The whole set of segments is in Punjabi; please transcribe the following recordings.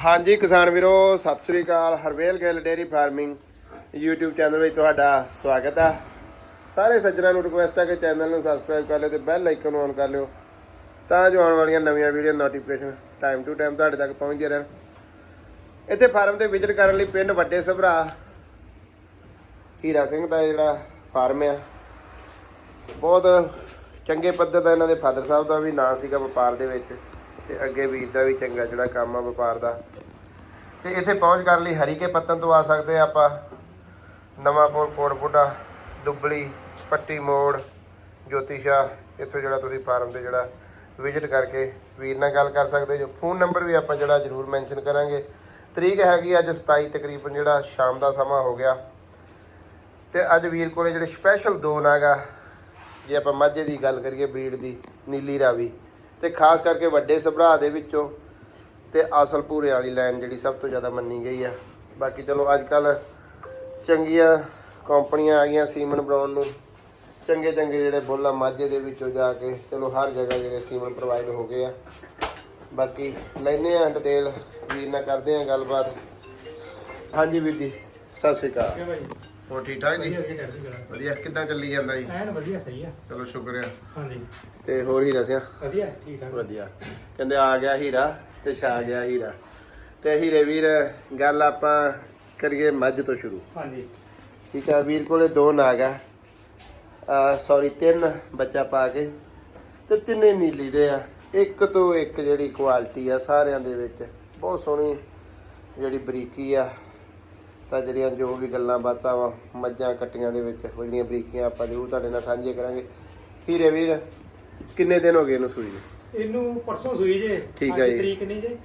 ਹਾਂਜੀ ਕਿਸਾਨ ਵੀਰੋ, ਸਤਿ ਸ੍ਰੀ ਅਕਾਲ। Harvel Gill dairy farming YouTube channel ਵਿੱਚ ਤੁਹਾਡਾ ਸਵਾਗਤ ਹੈ ਸਾਰੇ ਸੱਜਣਾਂ ਨੂੰ ਰਿਕੁਐਸਟ ਹੈ ਕਿ ਚੈਨਲ ਨੂੰ ਸਬਸਕ੍ਰਾਈਬ ਕਰ ਲਿਓ ਤੇ ਬੈਲ ਆਈਕਨ ਨੂੰ ਔਨ ਕਰ ਲਿਓ ਤਾਂ ਜੋ ਆਉਣ ਵਾਲੀਆਂ ਨਵੀਆਂ video notification time to time ਤੁਹਾਡੇ ਤੱਕ ਪਹੁੰਚਦੀਆਂ ਰਹਿਣ। ਇੱਥੇ ਫਾਰਮ ਤੇ ਵਿਜ਼ਿਟ ਕਰਨ ਲਈ ਪਿੰਡ ਵੱਡੇ ਸਭਰਾ ਹੀਰਾ ਸਿੰਘ ਦਾ ਜਿਹੜਾ ਫਾਰਮ ਆ। ਬਹੁਤ ਚੰਗੇ ਪੱਧਰ ਦਾ ਇਹਨਾਂ ਦੇ ਫਾਦਰ ਸਾਹਿਬ ਦਾ ਵੀ ਨਾਂ ਸੀਗਾ ਵਪਾਰ ਦੇ ਵਿੱਚ। ਤੇ ਅੱਗੇ ਵੀਰ ਦਾ ਵੀ ਚੰਗਾ ਜਿਹੜਾ ਕੰਮ ਆ ਵਪਾਰ ਦਾ। ਤੇ ਇੱਥੇ ਪਹੁੰਚ ਕਰਨ ਲਈ ਹਰੀਕੇ ਪੱਤਨ ਤੋਂ ਆ ਸਕਦੇ ਆ ਆਪਾਂ। ਨਵਾਂ ਪੁਲ ਕੋਟ ਬੁੱਢਾ, ਦੁੱਬਲੀ, ਪੱਟੀ ਮੋੜ ਜੋਤੀਸ਼ਾ ਇੱਥੋਂ ਜਿਹੜਾ ਤੁਸੀਂ ਫਾਰਮ ਤੇ ਜਿਹੜਾ ਵਿਜ਼ਿਟ ਕਰਕੇ ਵੀਰ ਨਾਲ ਗੱਲ ਕਰ ਸਕਦੇ ਜੋ। ਫੋਨ ਨੰਬਰ ਵੀ ਆਪਾਂ ਜਿਹੜਾ ਜ਼ਰੂਰ ਮੈਂਸ਼ਨ ਕਰਾਂਗੇ। ਤਰੀਕ ਹੈਗੀ ਅੱਜ 27 ਤਕਰੀਬਨ ਜਿਹੜਾ ਸ਼ਾਮ ਦਾ ਸਮਾਂ ਹੋ ਗਿਆ। ਤੇ ਅੱਜ ਵੀਰ ਕੋਲੇ ਜਿਹੜੇ ਸਪੈਸ਼ਲ ਦੋ ਨਾਗਾ, ਜੇ ਆਪਾਂ ਮਾਝੇ ਦੀ ਗੱਲ ਕਰੀਏ ਬਰੀਡ ਦੀ, ਨੀਲੀ ਰਾਵੀ। ਤੇ ਖਾਸ ਕਰਕੇ ਵੱਡੇ ਸਭਰਾ ਦੇ ਵਿੱਚੋਂ ਤੇ ਅਸਲ ਪੂਰੇ ਵਾਲੀ ਲਾਈਨ ਜਿਹੜੀ ਸਭ ਤੋਂ ਜ਼ਿਆਦਾ ਮੰਨੀ ਗਈ ਆ। ਬਾਕੀ ਚਲੋ ਅੱਜ ਕੱਲ ਚੰਗੀਆਂ ਕੰਪਨੀਆਂ ਆ ਗਈਆਂ ਸੀਮਨ ਬਣਾਉਣ ਨੂੰ। ਚੰਗੇ ਚੰਗੇ ਜਿਹੜੇ ਬੋਲਾ ਮਾਝੇ ਦੇ ਵਿੱਚੋਂ ਜਾ ਕੇ ਚਲੋ ਹਰ ਜਗ੍ਹਾ ਜਿਹੜੇ ਸੀਮਨ ਪ੍ਰੋਵਾਈਡ ਹੋ ਗਏ ਆ। ਬਾਕੀ ਲੈਨੇ ਆ ਡਿਟੇਲ ਵੀਰ ਨਾਲ ਕਰਦੇ ਆ ਗੱਲਬਾਤ। ਹਾਂਜੀ ਵੀਰ ਜੀ, ਸਤਿ ਸ਼੍ਰੀ ਅਕਾਲ। ਹੋਰ ਠੀਕ ਠਾਕ ਜੀ? ਵਧੀਆ ਕਿੱਦਾਂ ਚੱਲੀ ਜਾਂਦਾ ਜੀ? ਐਨ ਵਧੀਆ ਸਹੀ ਆ। ਚਲੋ ਸ਼ੁਕਰ ਆ ਹਾਂਜੀ। ਤੇ ਹੋਰ ਹੀ ਦੱਸਿਆ ਵਧੀਆ ਠੀਕ ਠਾਕ। ਵਧੀਆ। ਕਹਿੰਦੇ ਆ ਗਿਆ ਹੀਰਾ ਤੇ ਛਾ ਗਿਆ ਹੀਰਾ। ਤੇ ਹੀਰੇ ਵੀਰ ਗੱਲ ਆਪਾਂ ਕਰੀਏ ਮੱਝ ਤੋਂ ਸ਼ੁਰੂ। ਹਾਂਜੀ। ਠੀਕ ਆ ਵੀਰ ਕੋਲੇ ਦੋ ਨਾਗ ਆ। ਆ ਸੌਰੀ ਤਿੰਨ ਬੱਚਾ ਪਾ ਕੇ। ਤੇ ਤਿੰਨੇ ਨੀਲੀ ਦੇ ਆ। ਇੱਕ ਤੋਂ ਇੱਕ ਜਿਹੜੀ ਕੁਆਲਿਟੀ ਆ ਸਾਰਿਆਂ ਦੇ ਵਿੱਚ। ਬਹੁਤ ਸੋਹਣੀ ਜਿਹੜੀ ਬਰੀਕੀ ਆ। ਤਾਂ ਜਿਹੜੀਆਂ ਜੋ ਵੀ ਗੱਲਾਂ ਬਾਤਾਂ ਵਾ ਮੱਝਾਂ ਕੱਟੀਆਂ ਦੇ ਵਿੱਚ ਉਹ ਜਿਹੜੀਆਂ ਬਰੀਕੀਆਂ ਆਪਾਂ ਜ਼ਰੂਰ ਤੁਹਾਡੇ ਨਾਲ ਸਾਂਝੀਆਂ ਕਰਾਂਗੇ। ਹੀਰੇ ਵੀਰ ਕਿੰਨੇ ਦਿਨ ਹੋ ਗਏ ਇਹਨੂੰ ਸੂਈ ਨੂੰ? ਇਹਨੂੰ ਪਰਸੋਂ ਸੂਈ ਜੇ ਠੀਕ ਅੱਜ। ਤਰੀਕ ਨਹੀਂ ਜੇ।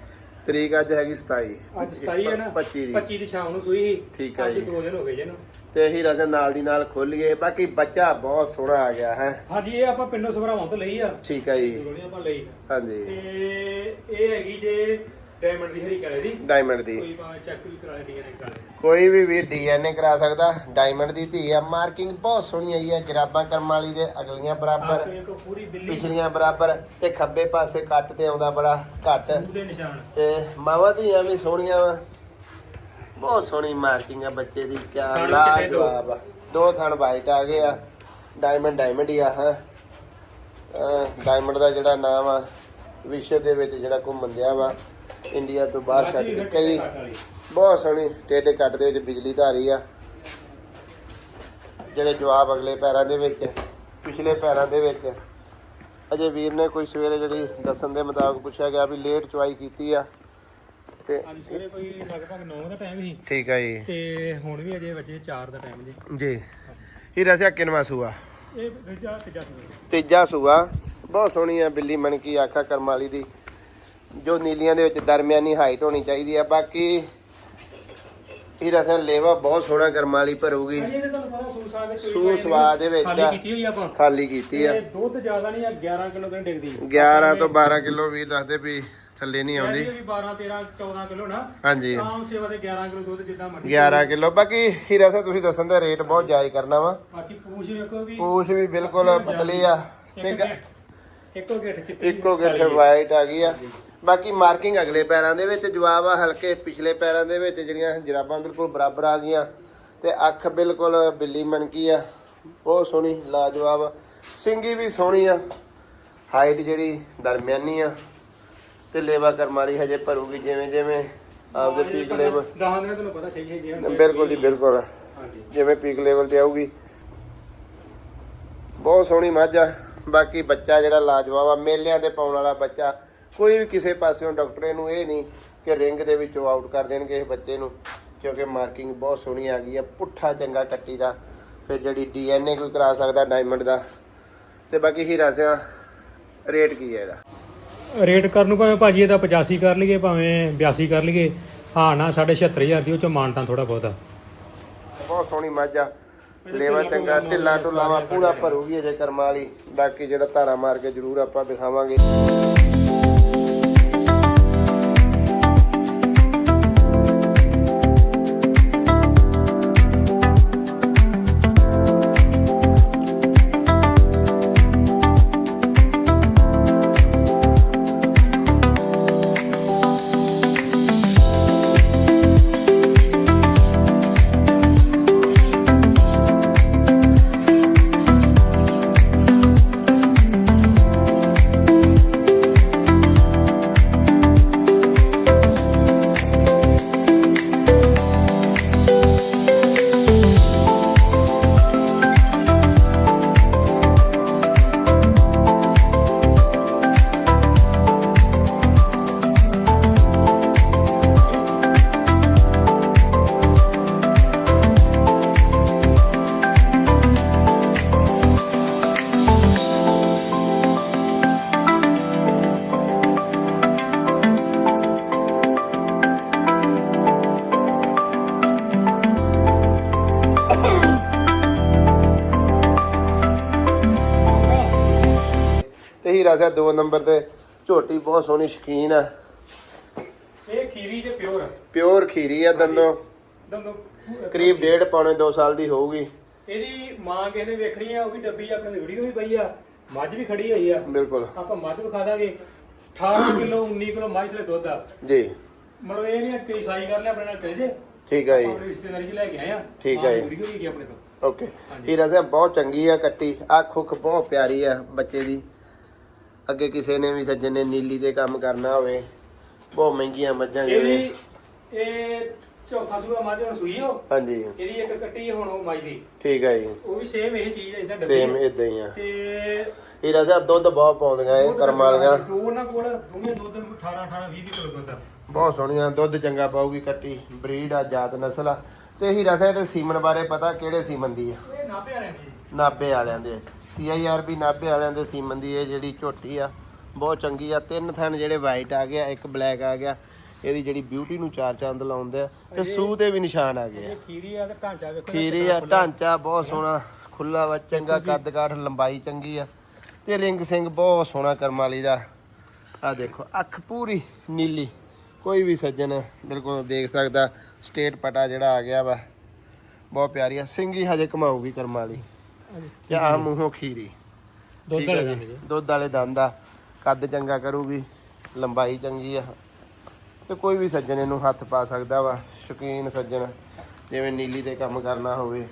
ਤਰੀਕ ਅੱਜ ਹੈਗੀ 27 ਅੱਜ 27 ਹੈ ਨਾ 25 ਦੀ। 25 ਦੀ ਸ਼ਾਮ ਨੂੰ ਸੂਈ ਸੀ। ਠੀਕ ਆ ਅੱਜ ਜੀ। ਦੋ ਦਿਨ ਹੋ ਗਏ ਜੇ ਇਹਨੂੰ। ਤੇ ਹੀਰਾ ਦੇ ਨਾਲ ਦੀ ਨਾਲ ਖੋਲੀਏ ਬਾਕੀ ਬੱਚਾ ਬਹੁਤ ਸੋਹਣਾ ਆ ਗਿਆ ਹੈ। ਹਾਂਜੀ ਇਹ ਆਪਾਂ ਪਿੰਡੋਂ ਸਭਰਾਵਾਂ ਤੋਂ ਲਈ ਆ। ਠੀਕ ਹੈ ਜੀ। ਲੋਣੀ ਆਪਾਂ ਲਈ ਹਾਂਜੀ। ਤੇ ਇਹ ਹੈਗੀ ਜੇ ਡਾਇਮੰਡ ਦੀ ਹਰੀ ਕਲੇ ਦੀ। ਡਾਇਮੰਡ ਦੀ। ਕੋਈ ਭਾਵੇਂ ਚੈੱਕ ਵੀ ਕਰਾ ਡੀਐਨਏ ਕਰਾ ਲੈ ਕੋਈ ਵੀ ਵੀਰ ਡੀਐਨਏ ਕਰਾ ਸਕਦਾ ਡਾਇਮੰਡ ਦੀ ਧੀ ਆ। ਮਾਰਕਿੰਗ ਬਹੁਤ ਸੋਹਣੀ ਆਈ ਹੈ ਜਰਾਬਾਂ ਕਰਮ ਵਾਲੀ ਦੇ ਅਗਲੀਆਂ ਬਰਾਬਰ ਆਪੇ ਕੋ ਪੂਰੀ ਬਿੱਲੀ। ਪਿਛਲੀਆਂ ਬਰਾਬਰ ਤੇ ਖੱਬੇ ਪਾਸੇ ਕੱਟ ਤੇ ਆਉਂਦਾ ਬੜਾ ਘੱਟ। ਮੂੰਹ ਦੇ ਨਿਸ਼ਾਨ। ਤੇ ਮਾਵਾਂ ਧੀਆਂ ਵੀ ਸੋਹਣੀਆਂ ਵਾ। ਬਹੁਤ ਸੋਹਣੀ ਮਾਰਕਿੰਗ ਆ ਬੱਚੇ ਦੀ ਕਿਆ ਥਣ ਦੋ? ਲਾਜਵਾਬ ਆ। ਦੋ ਥਣ ਵਾਈਟ ਆ ਗਏ ਆ। ਡਾਇਮੰਡ ਡਾਇਮੰਡ ਹੀ ਆ ਹਾਂ। ਡਾਇਮੰਡ ਦਾ ਜਿਹੜਾ ਨਾਮ ਆ ਵਿਸ਼ਵ ਦੇ ਵਿੱਚ ਜਿਹੜਾ ਘੁੰਮਣ ਦਿਆ ਵਾ। ਇੰਡੀਆ ਤੋਂ ਬਾਹਰ ਛੱਡ ਕੇ ਕਈ ਬਹੁਤ ਸੋਹਣੀ ਟੇਡੇ ਕੱਟ ਦੇ ਵਿੱਚ ਬਿਜਲੀ ਧਾਰੀ ਆ। ਜਿਹੜੇ ਜਵਾਬ ਅਗਲੇ ਪੈਰਾਂ ਦੇ ਵਿੱਚ ਪਿਛਲੇ ਪੈਰਾਂ ਦੇ ਵਿੱਚ ਅਜੇ ਵੀਰ ਨੇ ਕੋਈ ਸਵੇਰੇ ਜਿਹੜੀ ਦੱਸਣ ਦੇ ਮੁਤਾਬਕ ਪੁੱਛਿਆ ਗਿਆ ਵੀ ਲੇਟ ਚੁਆਈ ਕੀਤੀ ਆ ਤੇ ਅੱਜ ਸਵੇਰੇ ਕੋਈ ਲਗਭਗ 9 ਦਾ ਟਾਈਮ ਸੀ। ਠੀਕ ਆ ਜੀ। ਤੇ ਹੁਣ ਵੀ ਅਜੇ ਵਜੇ 4 ਦਾ ਟਾਈਮ ਜੀ। ਜੀ। ਹੀਰਾ ਸਿਆ ਕਿਨਵਾ ਸੂਆ? ਇਹ ਤੀਜਾ ਸੂਆ। ਤੀਜਾ ਸੂਆ। ਬਹੁਤ ਸੋਹਣੀ ਆ ਬਿੱਲੀ ਮਣਕੀ ਆਖਾ ਕਰਮ ਵਾਲੀ ਦੀ। ਜੋ ਨੀਲੀਆਂ ਦੇ ਵਿੱਚ ਦਰਮਿਆਨੀ ਹਾਈਟ ਹੋਣੀ ਚਾਹੀਦੀ ਆ ਬਾਕੀ ਹੀਰਾ ਸਿਆ ਲੇਵਾ ਬਹੁਤ ਸੋਹਣਾ ਵਾਲੀ ਭਰੂਗੀ। ਸੂ ਸਵਾਦ ਦੇ ਵਿੱਚ ਖਾਲੀ। ਕੀਤੀ ਹੋਈ ਆਪਾਂ? ਖਾਲੀ ਕੀਤੀ ਆ। ਦੁੱਧ ਜ਼ਿਆਦਾ ਨਹੀਂ ਆ 11 ਕਿਲੋ ਤੋਂ ਡਿੱਗਦੀ। 11 ਤੋਂ 12 ਕਿਲੋ ਵੀ ਦੱਸਦੇ ਵੀ ਥੱਲੇ ਨਹੀਂ ਆਉਂਦੀ। ਵੀ 12 13 14 ਕਿਲੋ ਨਾ। ਹਾਂਜੀ। ਆਮ ਸੇਵਾ ਦੇ 11 ਕਿਲੋ ਦੁੱਧ ਜਿੱਦਾਂ ਮਰਜ਼ੀ। 11 ਕਿਲੋ। ਬਾਕੀ ਹੀਰਾ ਸਾਹਿਬ ਤੁਸੀਂ ਦੱਸਣ ਦਾ ਰੇਟ ਬਹੁਤ ਜਾਇਜ਼ ਕਰਨਾ ਵਾ। ਬਾਕੀ ਪੂਛ ਵੇਖੋ ਵੀ ਪੂਛ ਵੀ ਬਿਲਕੁਲ ਪਤਲੀ ਆ। ਤੇ ਇੱਕੋ ਗਿੱਠ ਚਿੱਟੀ ਇੱਕੋ ਗਿੱਠ ਵਾਈਟ ਆ। ਗਈ ਆ। ਬਾਕੀ ਮਾਰਕਿੰਗ ਅਗਲੇ ਪੈਰਾਂ ਦੇ ਵਿੱਚ ਜਵਾਬ ਆ ਹਲਕੇ ਪਿਛਲੇ ਪੈਰਾਂ ਦੇ ਵਿੱਚ ਜਿਹੜੀਆਂ ਜਰਾਬਾਂ ਬਿਲਕੁਲ ਬਰਾਬਰ ਆ ਗਈਆਂ। ਤੇ ਅੱਖ ਬਿਲਕੁਲ ਬਿੱਲੀ ਮਨਕੀ ਆ। ਬਹੁਤ ਸੋਹਣੀ ਲਾਜਵਾਬ। ਸਿੰਗੀ ਵੀ ਸੋਹਣੀ ਆ। ਹਾਈਟ ਜਿਹੜੀ ਦਰਮਿਆਨੀ ਆ। ਤੇ ਲੇਵਾ ਕਰਮਾਰੀ ਹਜੇ ਭਰੂਗੀ ਜਿਵੇਂ ਜਿਵੇਂ ਆਪਦੇ ਪੀਕ ਲੈਵਲ ਦਹਾਂ ਦਿਨਾਂ ਤੁਹਾਨੂੰ ਪਤਾ ਚਾਹੀਏ ਜੇ ਹੁੰਦੇ ਆ। ਬਿਲਕੁਲ ਜੀ ਬਿਲਕੁਲ। ਜਿਵੇਂ ਪੀਕ ਲੈਵਲ ਤੇ ਆਊਗੀ। ਬਹੁਤ ਸੋਹਣੀ ਮੱਝ ਆ। ਬਾਕੀ ਬੱਚਾ ਜਿਹੜਾ ਲਾਜਵਾਬ ਆ ਮੇਲਿਆਂ ਤੇ ਪਾਉਣ ਵਾਲਾ ਬੱਚਾ ਕੋਈ ਵੀ ਕਿਸੇ ਪਾਸਿਓਂ ਡਾਕਟਰ ਇਹਨੂੰ ਇਹ ਨਹੀਂ ਕਿ ਰਿੰਗ ਦੇ ਵਿੱਚੋਂ ਆਊਟ ਕਰ ਦੇਣਗੇ ਇਸ ਬੱਚੇ ਨੂੰ ਕਿਉਂਕਿ ਮਾਰਕਿੰਗ ਬਹੁਤ ਸੋਹਣੀ ਆ ਗਈ ਆ ਪੁੱਠਾ ਚੰਗਾ ਕੱਟੀ ਦਾ ਫਿਰ ਜਿਹੜੀ ਡੀਐਨਏ ਕੋਈ ਕਰਾ ਸਕਦਾ ਡਾਇਮੰਡ ਦਾ। ਤੇ ਬਾਕੀ ਹੀਰਾ ਸਿਆ ਰੇਟ ਕੀ ਹੈ ਇਹਦਾ? ਰੇਟ ਕਰਨ ਨੂੰ ਭਾਵੇਂ ਭਾਜੀ ਇਹਦਾ 85 ਕਰ ਲਈਏ ਭਾਵੇਂ 82 ਕਰ ਲਈਏ ਹਾਂ ਨਾ 76500 ਦੀ ਉਹ ਚ ਮਾਨਤਾ ਥੋੜਾ ਬਹੁਤਾ। ਬਹੁਤ ਸੋਹਣੀ ਮੱਝ ਆ। ਲੇਵਾ ਚੰਗਾ ਢਿੱਲਾ ਢੁੱਲਾਵਾ ਪੂਰਾ ਭਰੂਗੀ ਅਜੇ ਕਰਮਾਂ ਵਾਲੀ। ਬਾਕੀ ਜਿਹੜਾ ਧਾਰਾ ਮਾਰ ਕੇ ਜ਼ਰੂਰ ਆਪਾਂ ਦਿਖਾਵਾਂਗੇ। ਰਾਸਿਆ ਦੋ ਨੰਬਰ ਤੇ। ਝੋਟੀ ਬਹੁਤ ਸੋਹਣੀ ਸ਼ਕੀਨ ਆ ਇਹ ਖੀਰੀ ਤੇ ਪਿਓਰ ਪਿਓਰ ਖੀਰੀ ਆ ਦੰਦੋਂ। ਦੰਦੋਂ ਕਰੀਬ ਡੇਢ ਪੌਣੇ 2 ਸਾਲ ਦੀ ਹੋਊਗੀ। ਇਹਦੀ ਮਾਂ ਕਿਸੇ ਨੇ ਵੇਖਣੀ ਆ ਉਹ ਵੀ ਡੱਬੀ ਆਪਣੇ ਵੀਡੀਓ ਵੀ ਪਈ ਆ। ਮੱਝ ਵੀ ਖੜੀ ਹੋਈ ਆ। ਬਿਲਕੁਲ। ਆਪਾਂ ਮੱਝ ਵਿਖਾ ਦਾਂਗੇ। 18 ਕਿਲੋ 19 ਕਿਲੋ ਮੱਝ ਦੇ ਦੁੱਧ ਆ। ਜੀ। ਮਤਲਬ ਇਹ ਨਹੀਂ ਕਿ ਸਾਈ ਕਰ ਲਿਆ ਆਪਣੇ ਨਾਲ ਚਲੇ ਜੇ। ਠੀਕ ਆ ਜੀ। ਰਿਸ਼ਤੇਦਾਰੀ ਚ ਲੈ ਕੇ ਆਏ ਆ। ਠੀਕ ਆ ਦੀ ਜੀ। ਵੀਡੀਓ ਵੀ ਹੈਗੀ ਆਪਣੇ ਤੋਂ। ਓਕੇ। ਇਹ ਰਾਸਿਆ ਬਹੁਤ ਚੰਗੀ ਆ ਕੱਟੀ। ਆ ਖੁੱਖ ਬਹੁਤ ਪਿਆਰੀ ਆ ਬੱਚੇ ਦੀ। ਅੱਗੇ ਕਿਸੇ ਨੇ ਵੀ ਸੱਜਣ ਨੇ ਨੀਲੀ ਤੇ ਕੰਮ ਕਰਨਾ ਹੋਵੇ ਬਹੁਤ ਮਹਿੰਗੀਆਂ ਮੱਝਾਂ ਜਿਹੜੇ ਇਹਦੀ ਇਹ ਚੌਥਾ ਸੂਆ ਮੱਝ ਹੁਣ ਸੂਈ ਹੋ ਹਾਂਜੀ। ਇਹਦੀ ਇੱਕ ਕੱਟੀ ਹੁਣ ਉਹ ਮਾਈ ਦੀ। ਠੀਕ ਆ ਜੀ। ਉਹ ਵੀ ਸੇਮ ਇਹ ਚੀਜ਼ ਹੈ ਇਦਾਂ ਡੱਬੀ ਸੇਮ ਇਦਾਂ ਹੀ ਆ। ਤੇ ਇਹ ਰਾਸਿਆ ਦੁੱਧ ਬਹੁਤ ਪਾਉਂਦੀਆਂ ਇਹ ਕਰਮ ਵਾਲੀਆਂ। ਉਹਨਾਂ ਕੋਲ ਦੋਵੇਂ ਦੁੱਧ 18 18 20 ਕਿਲੋ ਦੁੱਧ ਆ। ਬਹੁਤ ਸੋਹਣੀਆਂ ਦੁੱਧ ਚੰਗਾ ਪਾਊਗੀ ਕੱਟੀ ਬਰੀਡ ਆ ਜਾਤ ਨਸਲ ਆ। ਤੇ ਇਹੀ ਰਸਾ ਤੇ ਸੀਮਨ ਬਾਰੇ ਪਤਾ ਕਿਹੜੇ ਸੀਮਨ ਦੀ ਆ? ਇਹ ਨਾਪੇ ਵਾਲਿਆਂ ਦੀ ਨਾਬੇ ਵਾਲਿਆਂ ਦੇ। ਸੀਆਈਆਰਬੀ ਨਾਬੇ ਵਾਲਿਆਂ ਦੇ ਸੀਮਨ ਦੀ ਇਹ ਜਿਹੜੀ ਝੋਟੀ ਆ ਬਹੁਤ ਚੰਗੀ ਆ। ਤਿੰਨ ਥਣ ਜਿਹੜੇ ਵਾਈਟ ਆ ਗਿਆ ਇੱਕ ਬਲੈਕ ਆ ਗਿਆ। ਇਹਦੀ ਜਿਹੜੀ ਬਿਊਟੀ ਨੂੰ ਚਾਰ ਚੰਦ ਲਾਉਂਦੇ ਆ ਤੇ ਸੂਹ ਤੇ ਵੀ ਨਿਸ਼ਾਨ ਆ ਗਏ ਆ। ਖੀਰੀ ਆ ਤੇ ਢਾਂਚਾ ਵੇਖੋ ਖੀਰੇ ਆ ਢਾਂਚਾ ਬਹੁਤ ਸੋਹਣਾ ਖੁੱਲਾ ਵਾ ਚੰਗਾ ਕੱਦ ਕਾਠ ਲੰਬਾਈ ਚੰਗੀ ਆ। ਤੇ ਰਿੰਗ ਸਿੰਘ ਬਹੁਤ ਸੋਹਣਾ ਕਰਮ ਵਾਲੀ ਦਾ। ਆ ਦੇਖੋ ਅੱਖ ਪੂਰੀ ਨੀਲੀ। ਕੋਈ ਵੀ ਸੱਜਣ ਬਿਲਕੁਲ ਦੇਖ ਸਕਦਾ ਸਟੇਟ ਪਟਾ ਜਿਹੜਾ ਆ ਗਿਆ ਵਾ। ਬਹੁਤ ਪਿਆਰੀ ਆ। ਸਿੰਗੀ ਹਜੇ ਕਮਾਊਗੀ ਕਰਮ ਵਾਲੀ। ਤੇ ਆ ਮੂੰਹੋਂ ਖੀਰੀ। ਦੁੱਧ ਵਾਲੇ। ਜੀ। ਦੁੱਧ ਵਾਲੇ ਦੰਦ ਆ। ਕੱਦ ਚੰਗਾ ਕਰੂਗੀ ਲੰਬਾਈ ਚੰਗੀ ਆ। ਤੇ ਕੋਈ ਵੀ ਸੱਜਣ ਇਹਨੂੰ ਹੱਥ ਪਾ ਸਕਦਾ ਵਾ ਸ਼ੌਕੀਨ ਸੱਜਣ। ਜਿਵੇਂ ਨੀਲੀ ਤੇ ਕੰਮ ਕਰਨਾ ਹੋਵੇ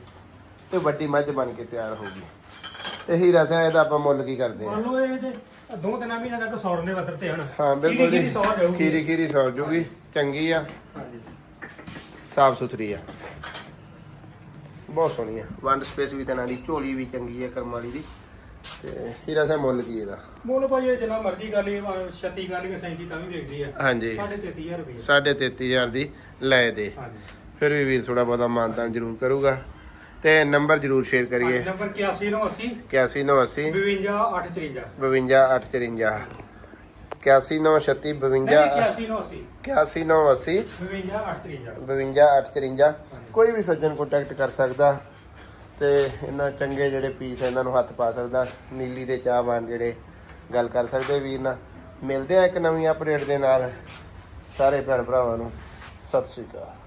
ਤੇ ਵੱਡੀ ਮੱਝ ਬਣ ਕੇ ਤਿਆਰ ਹੋਊਗੀ ਤੇ ਹੀਰਾ ਸਿੰਘ ਇਹਦਾ ਆਪਾਂ ਮੁੱਲ ਕੀ ਕਰਦੇ ਆ? ਮੰਨ ਲਓ ਇਹ ਤੇ ਦੋ ਤਿੰਨ ਮਹੀਨਿਆਂ ਤੱਕ ਸੌਰਨ ਦੇ ਵਤਰ ਤੇ ਹਨ। ਹਾਂ ਬਿਲਕੁਲ ਜੀ। ਖੀਰੀ ਖੀਰੀ ਸੌ ਜੂਗੀ ਚੰਗੀ ਆ। ਹਾਂਜੀ। ਸਾਫ਼ ਸੁਥਰੀ ਆ। ਬਹੁਤ ਸੋਹਣੀ ਆ। ਵੰਡ ਸਪੇਸ ਵੀ ਤਨਾਂ ਦੀ ਝੋਲੀ ਵੀ ਚੰਗੀ ਆ ਕਰਮ ਵਾਲੀ ਦੀ। ਤੇ ਹੀਰਾ ਸਿੰਘ ਮੁੱਲ ਕੀ ਇਹਦਾ? ਮੁੱਲ ਭਾਈ ਇਹ ਜਿੰਨਾ ਮਰਜ਼ੀ ਕਰ ਲਈ 36 ਕਰ ਲਈ 37 ਤਾਂ ਵੀ ਵੇਚਦੀ ਆ। ਹਾਂਜੀ। 33000 ਰੁਪਏ। 33000 ਦੀ ਲੈ ਦੇ। ਹਾਂਜੀ। ਫਿਰ ਵੀ ਵੀਰ ਥੋੜਾ ਬਹੁਤਾ ਮਾਨਤਾਨ ਜ਼ਰੂਰ ਕਰੂਗਾ। ਤੇ ਨੰਬਰ ਜ਼ਰੂਰ ਸ਼ੇਅਰ ਕਰੀਏ। ਨੰਬਰ 8180 8180 52854 52854 8196 52 8180 8180 52854 52854 ਕੋਈ ਵੀ ਸੱਜਣ ਕੰਟੈਕਟ ਕਰ ਸਕਦਾ ਤੇ ਇਹਨਾਂ ਚੰਗੇ ਜਿਹੜੇ ਪੀਸ ਇਹਨਾਂ ਨੂੰ ਹੱਥ ਪਾ ਸਕਦਾ। ਨੀਲੀ ਦੇ ਚਾਹਵਾਨ ਜਿਹੜੇ ਗੱਲ ਕਰ ਸਕਦੇ ਵੀਰ ਨਾਲ। ਮਿਲਦੇ ਆ ਇੱਕ ਨਵੀਂ ਅਪਡੇਟ ਦੇ ਨਾਲ। ਸਾਰੇ ਭੈਣ ਭਰਾਵਾਂ ਨੂੰ ਸਤਿ ਸ਼੍ਰੀ ਅਕਾਲ।